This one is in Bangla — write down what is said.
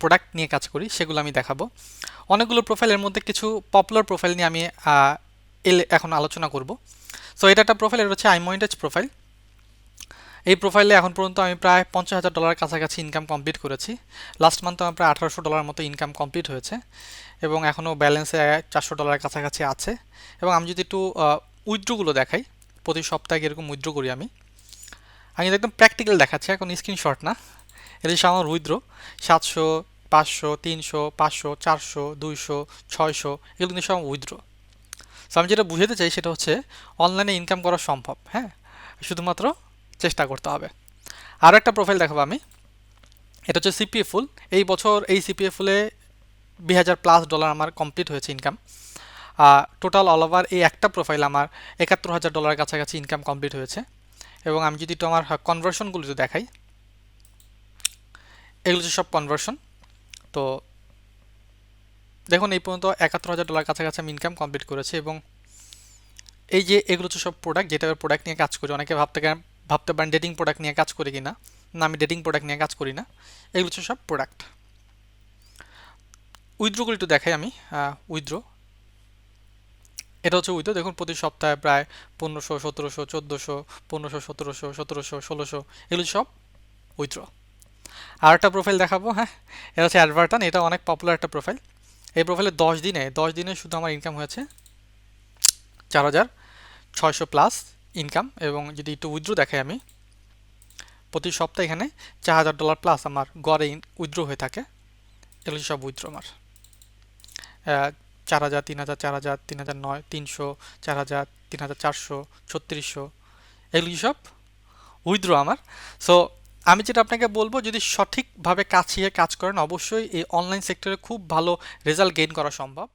প্রোডাক্ট নিয়ে কাজ করি, সেগুলো আমি দেখাবো। অনেকগুলো প্রোফাইলের মধ্যে কিছু পপুলার প্রোফাইল নিয়ে আমি এখন আলোচনা করব। সো এটা একটা প্রোফাইল এটা হচ্ছে আইময়েন্টেজ প্রোফাইল এই প্রোফাইলে এখন পর্যন্ত আমি প্রায় পঞ্চাশ হাজার ডলার কাছাকাছি ইনকাম কমপ্লিট করেছি। লাস্ট মান্থ আমার প্রায় আঠারোশো ডলার মতো ইনকাম কমপ্লিট হয়েছে। এবং এখনও ব্যালেন্সে চারশো ডলারের কাছাকাছি আছে। এবং আমি যদি একটু উইথড্রোগুলো দেখাই, প্রতি সপ্তাহে এরকম উইথড্রো করি আমি। আমি একদম প্র্যাকটিক্যাল দেখাচ্ছি, এখন স্ক্রিনশট না। এটা আমার উইথড্রো সাতশো, পাঁচশো, তিনশো, পাঁচশো, চারশো, দুইশো, ছয়শো, এগুলো কিন্তু সব উইথড্রো সো আমি যেটা বুঝাতে চাই সেটা হচ্ছে অনলাইনে ইনকাম করা সম্ভব হ্যাঁ? শুধুমাত্র চেষ্টা করতে হবে। আরও একটা প্রোফাইল দেখাবো আমি। এটা হচ্ছে সিপিএফ ফুল। এই বছর এই সিপিএফ ফুলে বিশ হাজার প্লাস ডলার আমার কমপ্লিট হয়েছে ইনকাম টোটাল অল ওভার এই একটা প্রোফাইল আমার একাত্তর হাজার ডলারের কাছাকাছি ইনকাম কমপ্লিট হয়েছে। এবং আমি যদি একটু আমার কনভার্সনগুলো যদি দেখাই। এগুলো হচ্ছে সব কনভার্সন তো দেখুন, এই পর্যন্ত একাত্তর হাজার ডলার কাছাকাছি আমি ইনকাম কমপ্লিট করেছি এবং এই যে এগুলো হচ্ছে সব প্রোডাক্ট যেটা প্রোডাক্ট নিয়ে কাজ করি। অনেকে ভাবতে ভাবতে পারেন ডেটিং প্রোডাক্ট নিয়ে কাজ করি কিনা। না, আমি ডেটিং প্রোডাক্ট নিয়ে কাজ করি না। এগুলো হচ্ছে সব প্রোডাক্ট উইথড্রোগুলো একটু দেখাই আমি উইথড্রো এটা হচ্ছে উইথড্রো দেখুন, প্রতি সপ্তাহে প্রায় পনেরোশো, সতেরোশো, চোদ্দোশো, পনেরোশো, সতেরোশো সতেরোশো, ষোলোশো, এগুলো সব উইথড্র আর একটা প্রোফাইল দেখাবো হ্যাঁ? এটা হচ্ছে অ্যাডভার্টান এটা অনেক পপুলার একটা প্রোফাইল এই প্রোফাইলে দশ দিনে দশ দিনে শুধু আমার ইনকাম হয়েছে চার হাজার ছয়শো প্লাস ইনকাম এবং যদি একটু উইথড্র দেখাই আমি, প্রতি সপ্তাহে এখানে চার হাজার ডলার প্লাস আমার গড়ে উইথড্র হয়ে থাকে। এগুলো সব উইথড্র আমার। চার হাজার, তিন হাজার, চার হাজার, তিন হাজার নয়, তিনশো, চার হাজার, তিন হাজার চারশো, ছত্রিশশো, এগুলি সব উইথড্র আমার। সো আমি যেটা আপনাকে বলব, যদি সঠিকভাবে কাছিয়ে কাজ করেন, অবশ্যই এই অনলাইন সেক্টরে খুব ভালো রেজাল্ট গেইন করা সম্ভব।